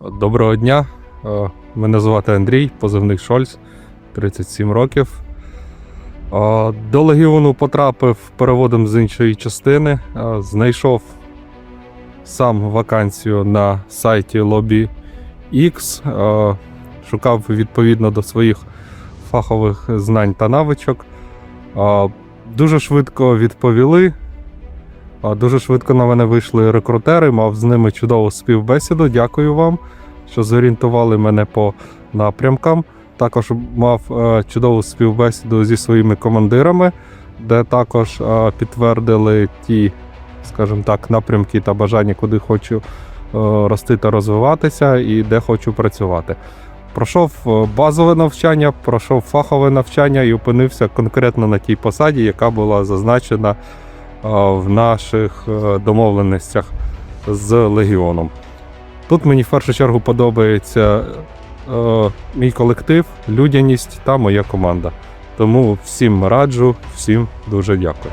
Доброго дня. Е, Мене звати Андрій, позивний Шольц, 37 років. Е, До легіону потрапив переводом з іншої частини. Е, Знайшов сам вакансію на сайті Lobby X. Шукав відповідно до своїх фахових знань та навичок. Дуже швидко відповіли. Дуже швидко на мене вийшли рекрутери, мав з ними чудову співбесіду. Дякую вам, що зорієнтували мене по напрямкам. Також мав е, чудову співбесіду зі своїми командирами, де також е, підтвердили ті, скажімо так, напрямки та бажання, куди хочу е, рости та розвиватися, і де хочу працювати. Пройшов базове навчання, пройшов фахове навчання і опинився конкретно на тій посаді, яка була зазначена в наших е, домовленостях з Легіоном. Тут мені в першу чергу подобається е, мій колектив, людяність та моя команда. Тому всім раджу, всім дуже дякую.